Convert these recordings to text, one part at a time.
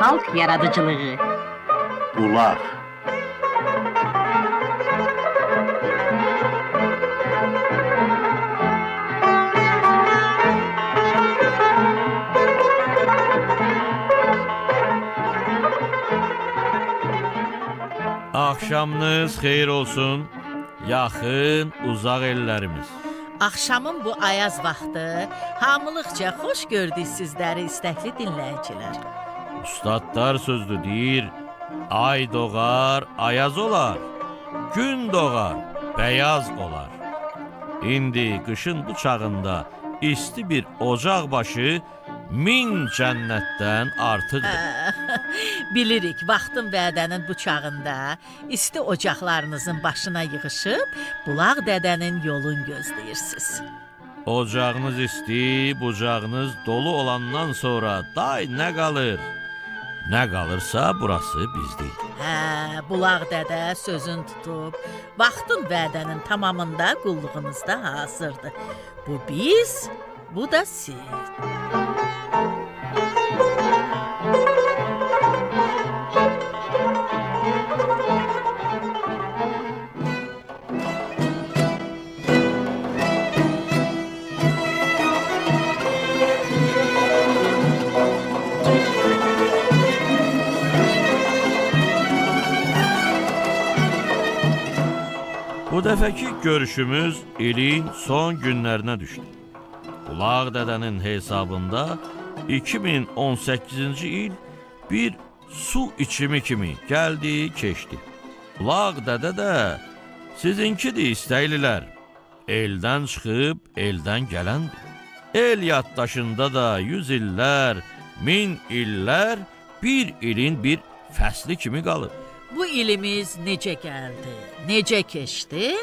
Halk yaradıcılığı. Ulaq. Axşamınız xeyir olsun. Yaxın, uzaq ellərimiz. Axşamın bu ayaz vaxtı hamılıqca xoş gördük sizləri istəkli dinləyicilər. Ustadlar sözdü deyir, ay doğar, ayaz olar. Gün doğar, beyaz olar. İndi qışın bu çağında isti bir ocaq başı min cənnətdən artıqdır. Bilirik, vaxtın vədənin bu çağında isti ocaqlarınızın başına yığışıb bulaq dədənin yolun gözləyirsiniz. Ocağınız isti, bucağınız dolu olandan sonra day nə qalır? Nə qalırsa burası bizdir. Hə, bulaq dədə sözün tutub, vaxtın vədənin tamamında qulluğunuzda hazırdır. Bu biz, bu da siz. Bu dəfəki görüşümüz ilin son günlərinə düşdü. Ulaq dədənin hesabında 2018-ci il bir su içimi kimi gəldi, keçdi. Ulaq dədə də sizinkidir istəylilər. Eldən çıxıb eldən gələndir. El yaddaşında da yüz illər, min illər bir ilin bir fəsli kimi qalıb. Bu ilimiz necə gəldi, necə keçdi?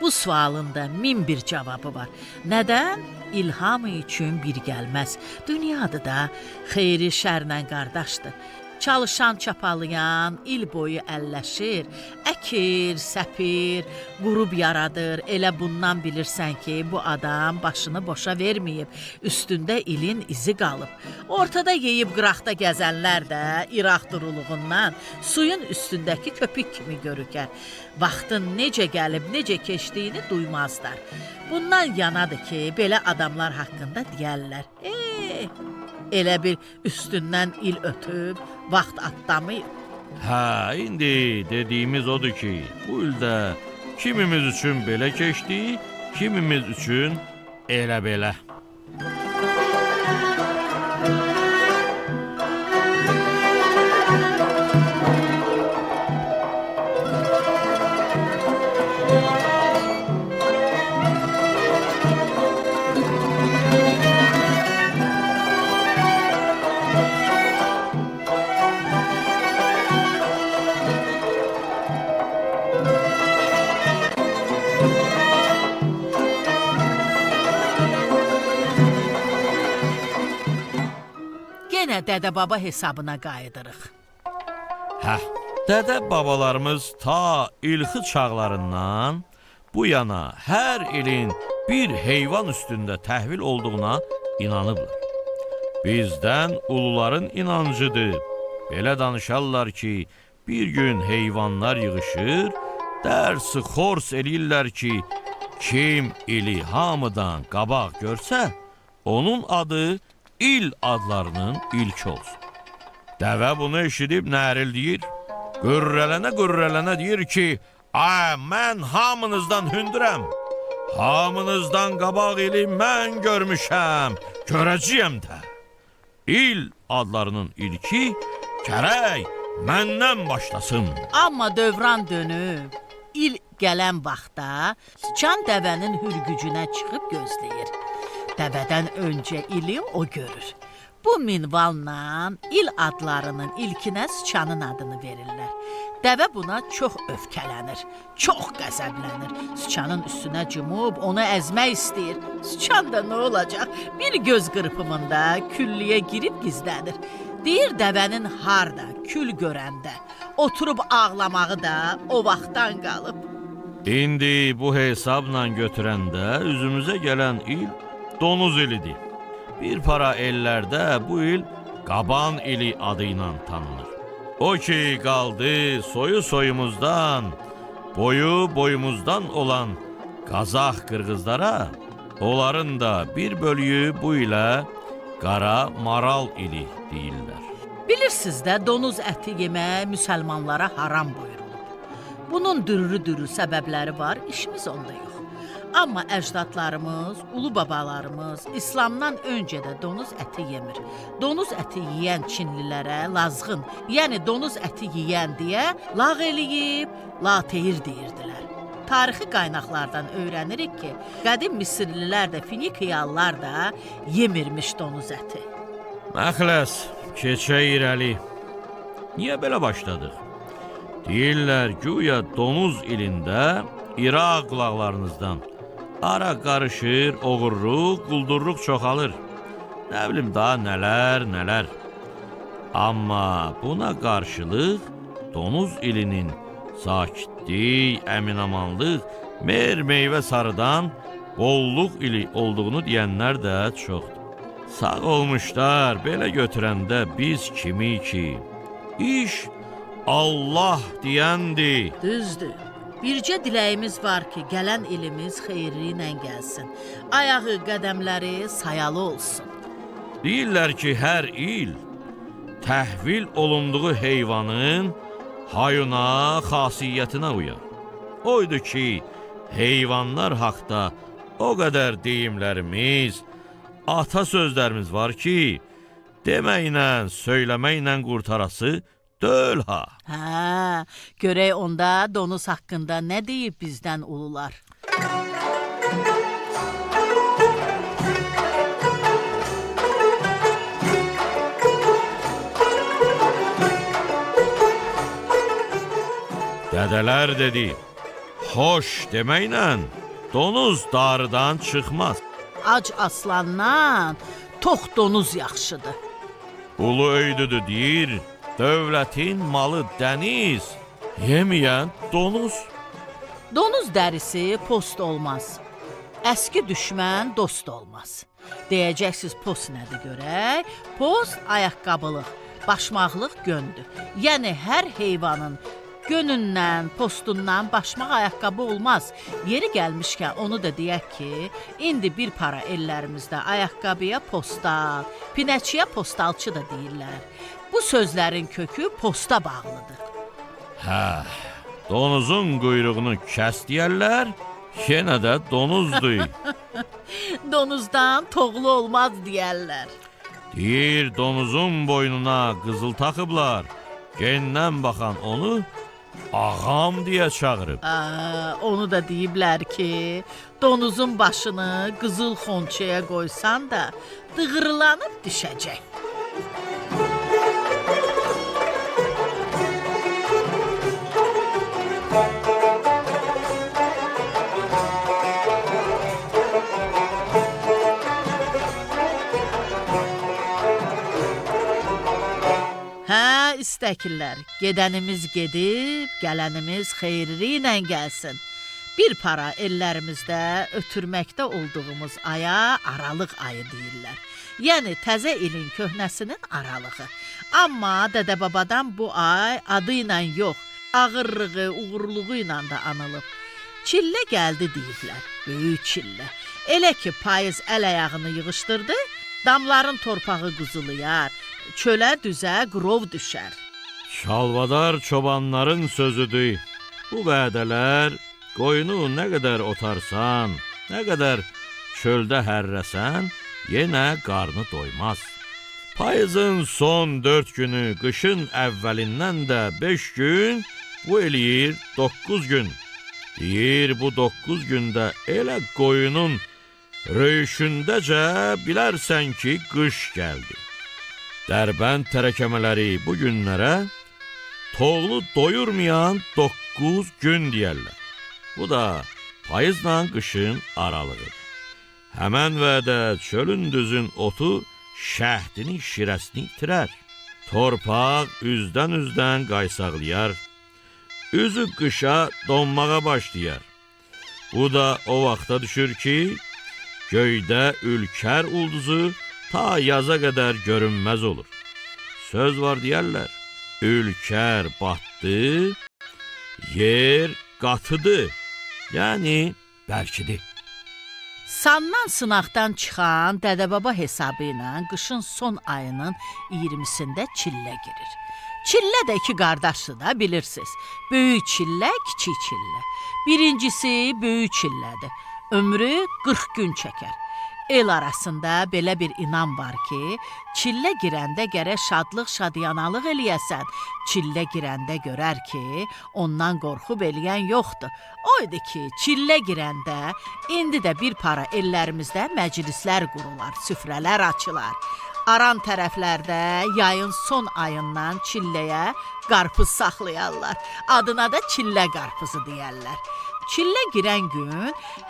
Bu sualın da min bir cavabı var. Nədən? İlhamı üçün bir gəlməz. Dünyadır da xeyri şərlə qardaşdır. Çalışan çapalayan il boyu əlləşir, əkir, səpir, qurub yaradır. Elə bundan bilirsən ki, bu adam başını boşa verməyib, üstündə ilin izi qalıb. Ortada yeyib qıraqda gəzənlər də İraq duruluğundan suyun üstündəki köpük kimi görükər. Vaxtın necə gəlib, necə keçdiyini duymazlar. Bundan yanadır ki, belə adamlar haqqında deyərlər. Eh, elə bir üstündən il ötüb, vaxt atlamayıb. Hə, indi dediyimiz odur ki, bu ildə kimimiz üçün belə keçdi, kimimiz üçün elə belə. Yenə dədə-baba hesabına qayıdırıq. Hə, dədə babalarımız ta ilxi çağlarından bu yana hər ilin bir heyvan üstündə təhvil olduğuna inanıblar. Bizdən uluların inancıdır. Belə danışarlar ki, bir gün heyvanlar yığışır, dərsi xors eləyirlər ki, kim ili hamıdan qabaq görsə, onun adı il adlarının ilki olsun. Dəvə bunu eşidib nərildəyir. Qürrələnə qürrələnə deyir ki, "Ay, mən hamınızdan hündürəm. Hamınızdan qabaq ili mən görmüşəm, görəcəyəm də." İl adlarının ilki gərək məndən başlasın. Amma dövran dönüb, il gələn vaxtda sıçan dəvənin hürgücünə çıxıb gözləyir. Dəvədən öncə ili o görür. Bu minvalla il adlarının ilkinə sıçanın adını verirlər. Dəvə buna çox öfkələnir, çox qəzəblənir. Sıçanın üstünə cumub onu əzmək istəyir. Sıçan da nə olacaq? Bir göz qırpımında külliyə girib gizlənir. Deyir dəvənin harda kül görəndə oturub ağlamağı da o vaxtdan qalıb. İndi bu hesabla götürəndə üzümüzə gələn il donuz ilidir. Bir para ellərdə bu il qaban ili adı ilə tanınır. O ki qaldı soyu soyumuzdan, boyu boyumuzdan olan Qazaq qırğızlara, onların da bir bölüyü bu ilə qara maral ili deyirlər. Bilirsiniz də donuz əti yemək müsəlmanlara haram buyurulub. Bunun dürürü-dürü səbəbləri var, işimiz onda yox. Amma əcdadlarımız, ulu babalarımız İslamdan öncə də donuz əti yemir. Donuz əti yeyən Çinlilərə lazğın, yəni donuz əti yeyən deyə lağ eləyib, lateyir deyirdilər. Tarixi qaynaqlardan öyrənirik ki, qədim Misirlilər də, Finikiyalılar da yemirmiş donuz əti. Məxləs, keçə irəli. Niyə belə başladıq? Deyirlər, güya donuz ilində İraq qulaqlarınızdan ara qarışır, oğurluq, quldurluq çoxalır. Nə bilim daha nələr, nələr. Amma buna qarşılıq donuz ilinin sakitlik, əminamanlıq, mer meyvə sarıdan bolluq ili olduğunu deyənlər də çoxdur. Sağ olmuşlar, belə götürəndə biz kimi ki, iş Allah deyəndir. Düzdür. Bircə diləyimiz var ki, gələn ilimiz xeyirli ilə gəlsin. Ayağı, qədəmləri sayalı olsun. Deyirlər ki, hər il təhvil olunduğu heyvanın hayına, xasiyyətinə uyar. Oydu ki, heyvanlar haqda o qədər deyimlərimiz, ata sözlərimiz var ki, deməklə, söyləməklə qurtarası deyil ha. Hə, görək onda donuz haqqında nə deyib bizdən ulular. Dədələr dedi, xoş deməklə donuz darıdan çıxmaz. Ac aslandan tox donuz yaxşıdır. Ulu öydüdü deyir, dövlətin malı dəniz, yeməyən donuz. Donuz dərisi post olmaz. Əski düşmən dost olmaz. Deyəcəksiniz post nədir görək? Post ayaqqabılıq, başmaqlıq göndür. Yəni hər heyvanın gönündən, postundan başmaq ayaqqabı olmaz. Yeri gəlmişkən onu da deyək ki, indi bir para ellərimizdə ayaqqabıya postal, pinəçiyə postalçı da deyirlər. Bu sözlərin kökü posta bağlıdır. Hə, donuzun quyruğunu kəs deyərlər, yenə də donuzdur. Donuzdan toğlu olmaz deyərlər. Deyir, donuzun boynuna qızıl taxıblar. Gendən baxan onu ağam deyə çağırıb. Aa, onu da deyiblər ki, donuzun başını qızıl xonçaya qoysan da dığırlanıb düşəcək. İstəkirlər. Gedənimiz gedib, gələnimiz xeyirli ilə gəlsin. Bir para ellərimizdə ötürməkdə olduğumuz aya aralıq ayı deyirlər. Yəni təzə ilin köhnəsinin aralığı. Amma dədə-babadan bu ay adı ilə yox, ağırlığı, uğurluğu ilə də anılıb. Çillə gəldi deyiblər. Böyük çillə. Elə ki payız əl ayağını yığışdırdı, damların torpağı quzulayar, çölə düzə qrov düşər. Şalvadar çobanların sözüdür. Bu vədələr qoyunu nə qədər otarsan, nə qədər çöldə hərrəsən, yenə qarnı doymaz. Payızın son 4 günü, qışın əvvəlindən də 5 gün, bu eləyir 9 gün. Deyir bu 9 gündə elə qoyunun röyüşündəcə bilərsən ki, qış gəldi. Dərbənd tərəkəmələri bu günlərə toğlu doyurmayan 9 gün deyərlər. Bu da payızla qışın aralığıdır. Həmən vədə çölün düzün otu şəhdini şirəsini itirər. Torpaq üzdən üzdən qaysaqlayar. Üzü qışa donmağa başlayar. Bu da o vaxta düşür ki, göydə ülkər ulduzu ta yaza qədər görünməz olur. Söz var deyərlər, ülkər batdı, yer qatıdı, yəni bərkidir. Sandan sınaqdan çıxan dədəbaba hesabı ilə qışın son ayının 20-sində çillə girir. Çillə də iki qardaşdır da bilirsiniz. Böyük çillə, kiçik çillə. Birincisi böyük çillədir. Ömrü 40 gün çəkər. El arasında belə bir inam var ki, çillə girəndə gərək şadlıq, şadyanalıq eləyəsən. Çillə girəndə görər ki, ondan qorxub eləyən yoxdur. O idi ki, çillə girəndə indi də bir para ellərimizdə məclislər qurular, süfrələr açılar. Aran tərəflərdə yayın son ayından çilləyə qarpız saxlayarlar. Adına da çillə qarpızı deyərlər. Çillə girən gün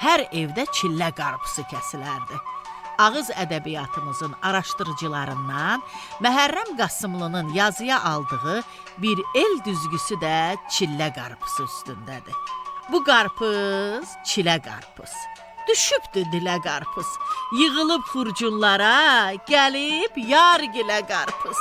hər evdə çillə qarpızı kəsilərdi. Ağız ədəbiyyatımızın araşdırıcılarından Məhərrəm Qasımlının yazıya aldığı bir el düzgüsü də çillə qarpızı üstündədir. Bu qarpız çilə qarpız. Düşübdü dilə qarpız. Yığılıb xurcunlara, gəlib yar gilə qarpız.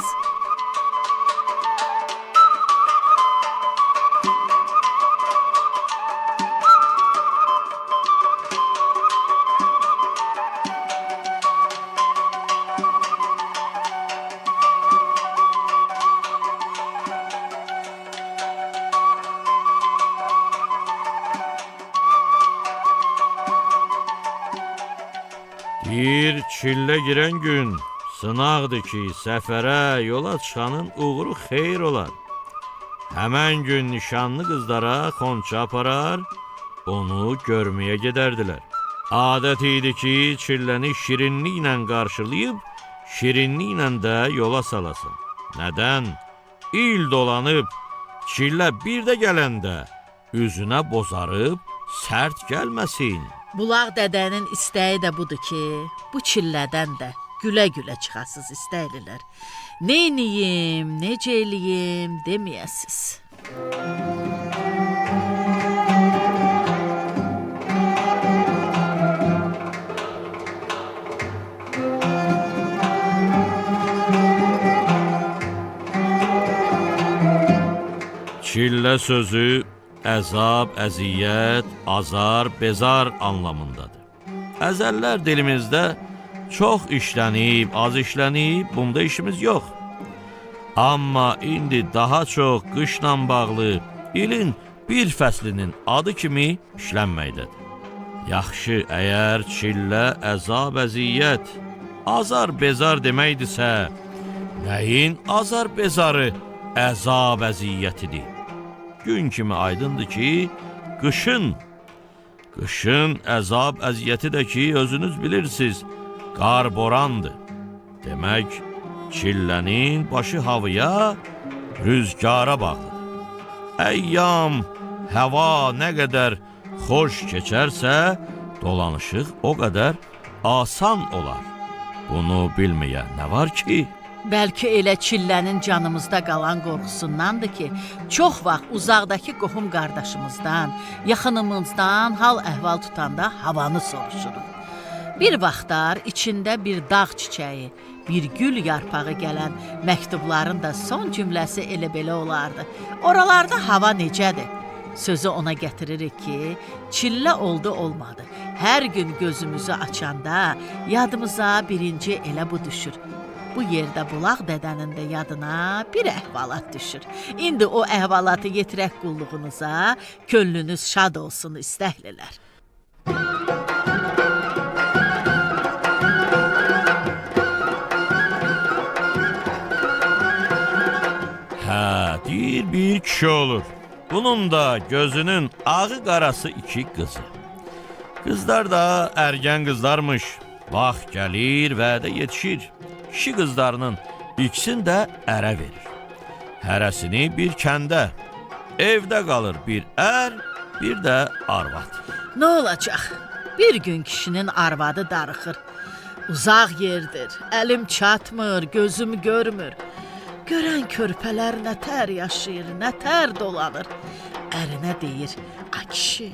Bir çillə girən gün sınaqdır ki, səfərə yola çıxanın uğuru xeyir olar. Həmən gün nişanlı qızlara xonça aparar, onu görməyə gedərdilər. Adət idi ki, çilləni şirinliklə qarşılayıb, şirinliklə də yola salasın. Nədən? İl dolanıb, çillə bir də gələndə üzünə bozarıb, sərt gəlməsin. Bulaq dədənin istəyi də budur ki, bu çillədən də gülə-gülə çıxasız istəylilər. Neyniyim, necə eləyim deməyəsiz. Çillə sözü əzab, əziyyət, azar, bezar anlamındadır. Əzəllər dilimizdə çox işlənib, az işlənib, bunda işimiz yox. Amma indi daha çox qışla bağlı ilin bir fəslinin adı kimi işlənməkdədir. Yaxşı, əgər çillə, əzab, əziyyət, azar, bezar deməkdirsə, nəyin azar, bezarı, əzab, əziyyətidir? Gün kimi aydındır ki, qışın, qışın əzab əziyyəti də ki, özünüz bilirsiniz, qar borandır. Demək, çillənin başı havaya, rüzgara bağlıdır. Əyyam, həva nə qədər xoş keçərsə, dolanışıq o qədər asan olar. Bunu bilməyən nə var ki? Bəlkə elə çillənin canımızda qalan qorxusundandır ki, çox vaxt uzaqdakı qohum qardaşımızdan, yaxınımızdan hal əhval tutanda havanı soruşuruq. Bir vaxtlar içində bir dağ çiçəyi, bir gül yarpağı gələn məktubların da son cümləsi elə belə olardı. Oralarda hava necədir? Sözü ona gətiririk ki, çillə oldu olmadı. Hər gün gözümüzü açanda yadımıza birinci elə bu düşür. Bu yerdə bulaq dədənin də yadına bir əhvalat düşür. İndi o əhvalatı yetirək qulluğunuza, könlünüz şad olsun istəhlilər. Hə, deyir bir kişi olur. Bunun da gözünün ağı qarası iki qızı. Qızlar da ərgən qızlarmış. Vaxt gəlir, vədə yetişir. Kişi qızlarının ikisini də ərə verir. hərəsini bir kəndə. Evdə qalır bir ər, bir də arvad. Nə olacaq? Bir gün kişinin arvadı darıxır. Uzaq yerdir, əlim çatmır, gözüm görmür. Görən körpələr nətər yaşayır, nətər dolanır. Ərinə deyir: "A kişi,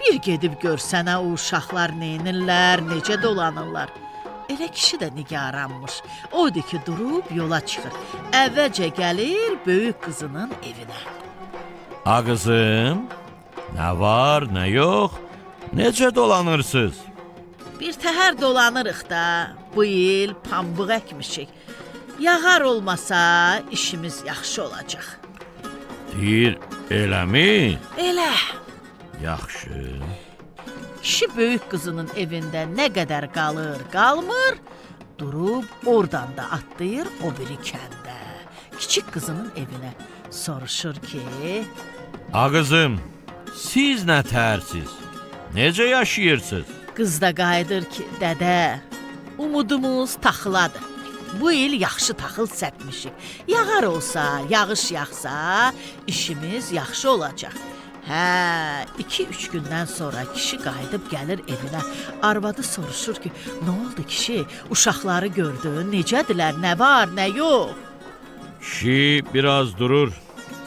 bir gedib görsənə o uşaqlar neynirlər, necə dolanırlar." Elə kişi də nigaranmış. Odur ki, durub yola çıxır. Əvvəlcə gəlir böyük qızının evinə. A qızım, nə var, nə yox? Necə dolanırsınız? Bir təhər dolanırıq da. Bu il pambıq əkmişik. Yağar olmasa işimiz yaxşı olacaq. Deyir, eləmi? Elə. Yaxşı. Kişi böyük qızının evində nə qədər qalır, qalmır, durub oradan da atlayır o biri kəndə. Kiçik qızının evinə soruşur ki, A qızım, siz nə tərsiz? Necə yaşayırsınız? qız da qayıdır ki, dədə, umudumuz taxıladır. Bu il yaxşı taxıl səpmişik. Yağar olsa, yağış yağsa, işimiz yaxşı olacaq. Hə, 2-3 gündən sonra kişi qayıdıb gəlir evinə. Arvadı soruşur ki, "Nə oldu kişi? Uşaqları gördün? Necədirlər? Nə var, nə yox?" Kişi biraz durur.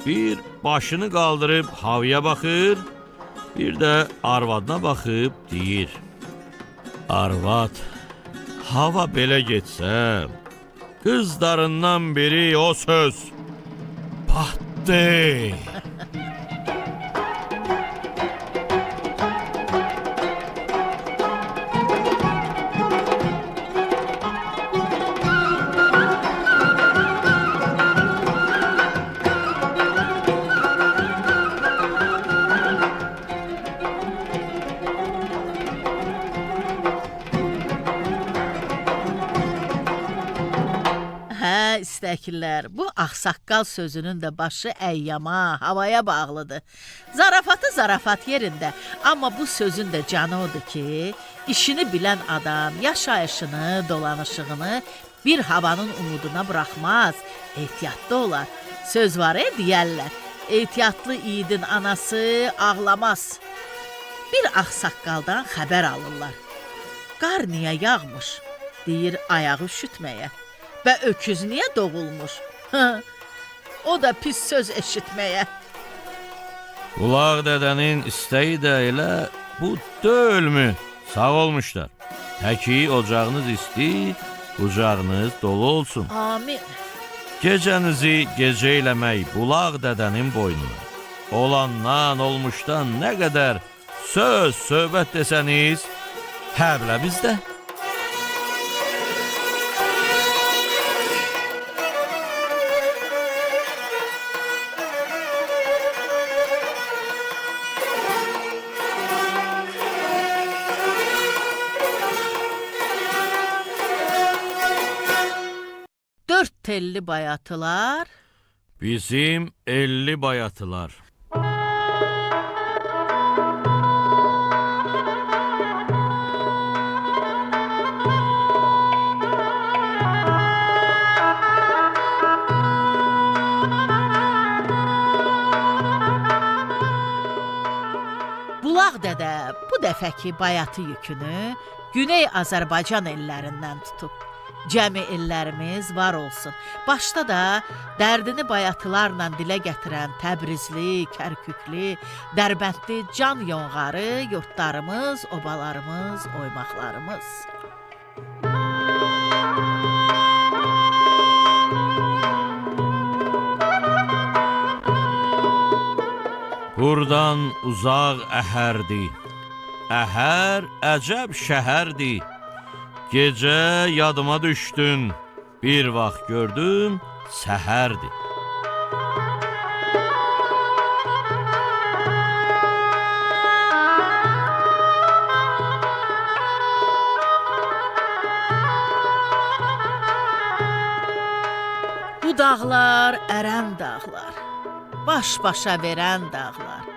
Bir başını qaldırıb havaya baxır, bir də arvadına baxıb deyir: Arvad, hava belə getsə, qızlarından biri o söz patdı. İstəklər. Bu ağsaqqal sözünün də başı əyyama, havaya bağlıdır. Zarafatı zarafat yerində, amma bu sözün də canı odur ki, işini bilən adam yaşayışını, dolanışığını bir havanın umuduna buraxmaz, ehtiyatlı olar. Söz var e deyərlər. Ehtiyatlı idin anası ağlamaz. Bir ağsaqqaldan xəbər alırlar. Qar niyə yağmış? Deyir ayağı üşütməyə. Və öküz niyə doğulmuş? O da pis söz eşitməyə. Qulaq dədənin istəyi də elə bu deyilmi? Sağ olmuşlar. Təki ocağınız isti, qucağınız dolu olsun. Amin. Gecənizi gecə eləmək bulaq dədənin boynuna. Olandan, olmuşdan nə qədər söz, söhbət desəniz, həblə bizdə. Telli bayatılar, Bizim 50 bayatılar. Bulaq dədə bu dəfəki bayatı yükünü Güney Azərbaycan ellərindən tutub. Cəmi ellərimiz var olsun. Başda da dərdini bayatılarla dilə gətirən Təbrizli, Kərküklü, Dərbəndli can yonğarı yurtlarımız, obalarımız, oymaqlarımız. Burdan uzaq əhərdi. Əhər əcəb şəhərdi. Gecə yadıma düşdün. Bir vaxt gördüm, səhərdi. Bu dağlar ərən dağlar, baş-başa verən dağlar.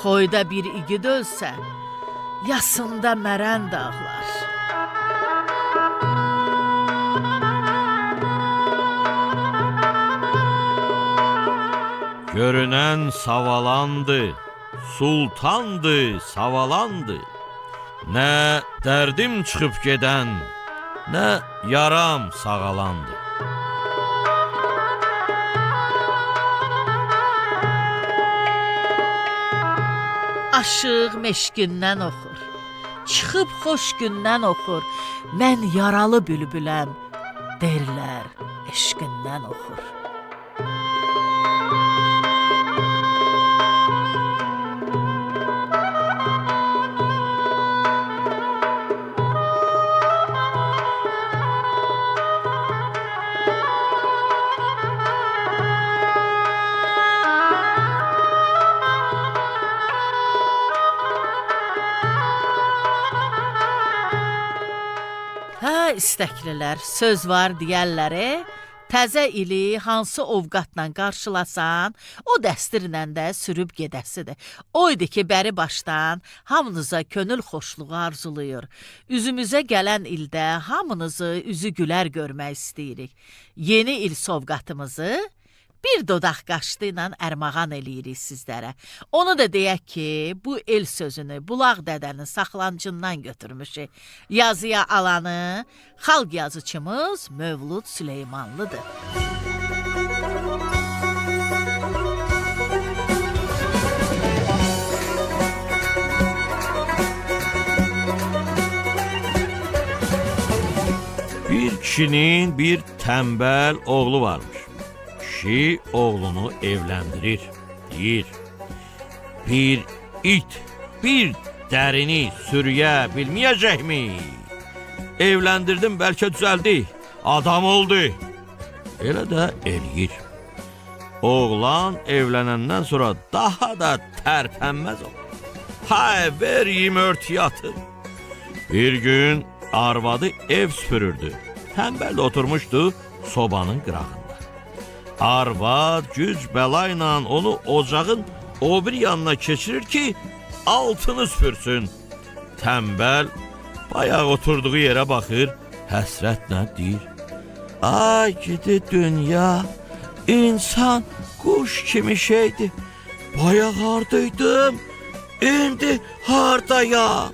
Xoyda bir igid ölsə, yasında mərən dağlar. Görünen savalandı, sultandı, savalandı. Nə dərdim çıxıb gedən, nə yaram sağalandı. Aşıq meşkindən oxur. Çıxıb xoş gündən oxur. Mən yaralı bülbüləm. Derlər eşqindən oxur. İstəklilər, söz var deyərləri. Təzə ili hansı ovqatla qarşılasan, o dəstirlə də sürüb gedəsidir. O ki, bəri başdan hamınıza könül xoşluğu arzulayır. Üzümüzə gələn ildə hamınızı üzü gülər görmək istəyirik. Yeni il sovqatımızı bir dodaq qaşdı ilə ərmağan eləyirik sizlərə. Onu da deyək ki, bu el sözünü Bulaq dədənin saxlancından götürmüşük. Yazıya alanı xalq yazıçımız Mövlud Süleymanlıdır. Bir kişinin bir tembel oğlu varmış. Kişi oğlunu evlendirir. Deyir. Bir it, bir dərini sürüyə bilməyəcəkmi? Evləndirdim, bəlkə düzəldi. Adam oldu. Elə də eləyir. Oğlan evlənəndən sonra daha da tərpənməz olur. Hay, vereyim örtüyatı. Bir gün arvadı ev süpürürdü. Tembel oturmuştu sobanın qırağında. Arvad güc bəlayla onu ocağın o bir yanına keçirir ki altını süpürsün. Tembel bayaq oturduğu yerə baxır, həsrətlə deyir. Ay gidi dünya, insan kuş kimi şeydi. Bayaq hardaydım, indi hardayam.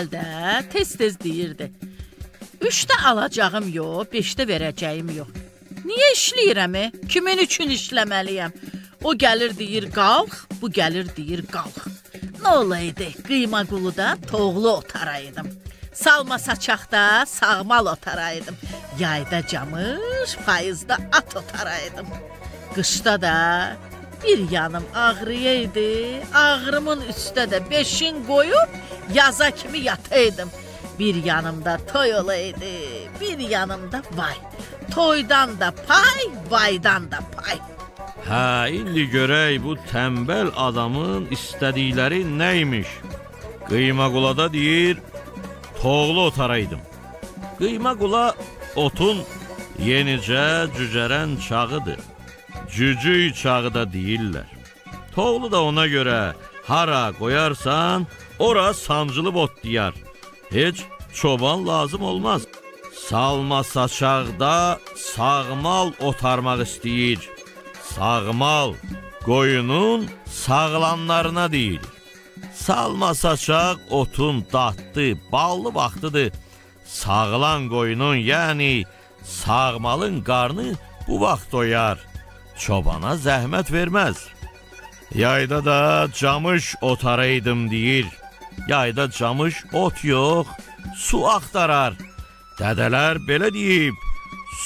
Tənbəl də tez-tez deyirdi. Üçdə alacağım yox, beşdə verəcəyim yox. Niyə işləyirəm? e? Kimin üçün işləməliyəm? O gəlir deyir qalx, bu gəlir deyir qalx. Nə olaydı? Qıyma quluda toğlu otaraydım. Salma saçaqda sağmal otaraydım. Yayda camış, payızda at otaraydım. Qışda da bir yanım ağrıyaydı, ağrımın üstə də beşin qoyub yaza kimi yataydım. Bir yanımda toy olaydı, bir yanımda vay. Toydan da pay, vaydan da pay. Hə, indi görək bu tembel adamın istədikləri nəymiş? Qıymaqulada deyir, toğlu otaraydım. Qıymaqula otun yenicə cücərən çağıdır. Cücüy çağı da deyirlər. Toğlu da ona görə hara qoyarsan, ora sancılı otlayar. Heç çoban lazım olmaz. Salma saçaqda sağmal otarmaq istəyir. Sağmal qoyunun sağlanlarına deyil. Salma saçaq otun dadlı, ballı vaxtıdır. Sağlan qoyunun, yəni sağmalın qarnı bu vaxt doyar. Çobana zəhmət verməz. Yayda da camış otaraydım deyir. Yayda camış ot yox, su axtarar. Dədələr belə deyib,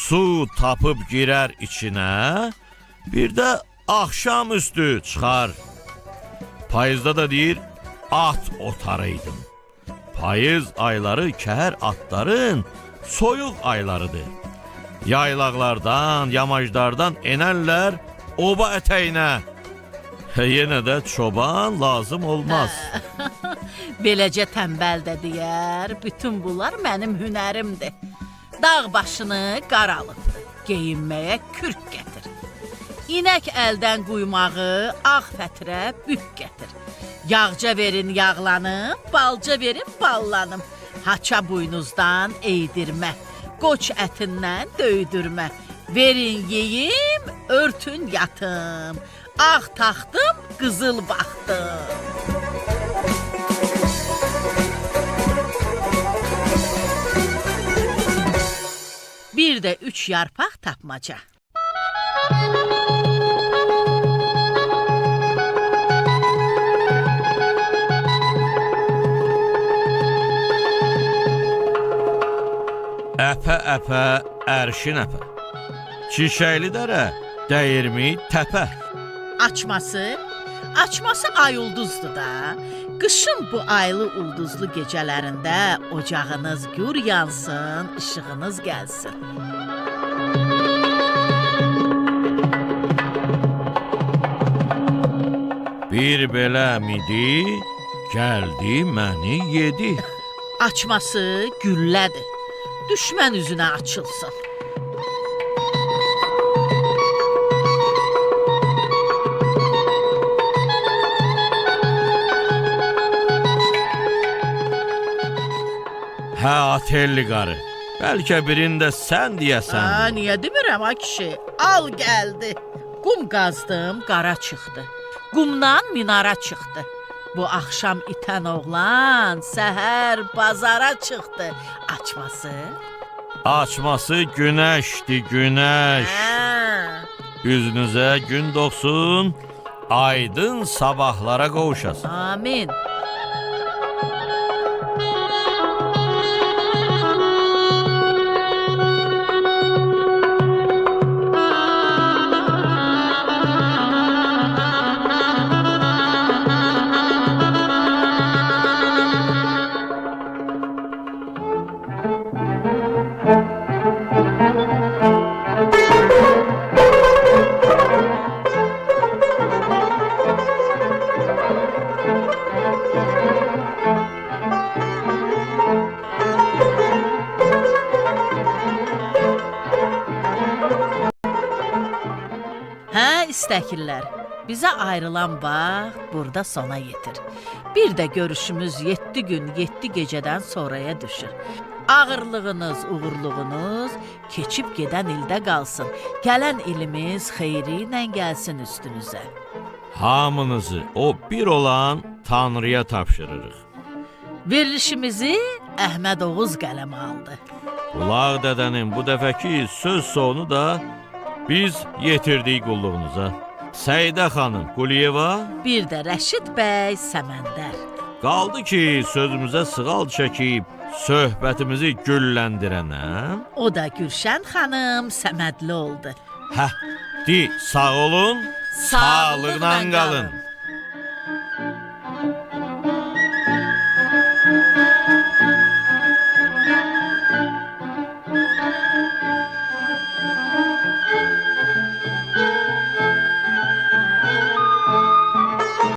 su tapıb girər içinə, bir də axşamüstü çıxar. Payızda da deyir, at otaraydım. Payız ayları kəhər atların soyuq aylarıdır. Yaylaqlardan, yamaclardan enərlər oba ətəyinə. Yenə də çoban lazım olmaz. Beləcə tənbəl də deyər, bütün bunlar mənim hünərimdir. Dağ başını qaralıbdı. Geyinməyə kürk gətir. İnək əldən quymağı ağ fətrə bük gətir. Yağca verin yağlanım, balca verin ballanım. Haça buynuzdan eğdirmə, qoç ətindən döydürmə. Verin yeyim, örtün yatım. Ağ taxtım, qızıl baxtım. Bir də üç yarpaq tapmaca. Əpə əpə ərşin əpə. Çiçəkli dərə, dəyirmi təpə. Açması, açması ay ulduzdur da. Qışın bu aylı ulduzlu gecələrində ocağınız gür yansın, işığınız gəlsin. Bir belə midi, gəldi məni yedi. Açması güllədir. Düşmən üzünə açılsın. Hə, atelli qarı. Bəlkə birində sən deyəsən. Ha, niyə demirəm ha kişi? Al gəldi. Qum qazdım, qara çıxdı. Qumdan minara çıxdı. Bu axşam itən oğlan səhər bazara çıxdı. Açması? Açması günəşdi, günəş. Hə. Üzünüzə gün doğsun, aydın sabahlara qovuşasın. Amin. Ayrılan vaxt burada sona yetir. Bir də görüşümüz 7 gün, 7 gecədən sonraya düşür. Ağırlığınız, uğurluğunuz keçib gedən ildə qalsın. Gələn ilimiz xeyri ilə gəlsin üstünüzə. Hamınızı o bir olan Tanrıya tapşırırıq. Verilişimizi Əhməd Oğuz qələm aldı. Ulaq dədənin bu dəfəki söz sonu da biz yetirdik qulluğunuza. Səidə xanım Quliyeva Bir də Rəşid bəy Səməndər. qaldı ki, sözümüzə sığal çəkib söhbətimizi gülləndirənə. O da Gülşən xanım Səmədli oldu. Hə, di, sağ olun, Sağlıqla qalın. qalın.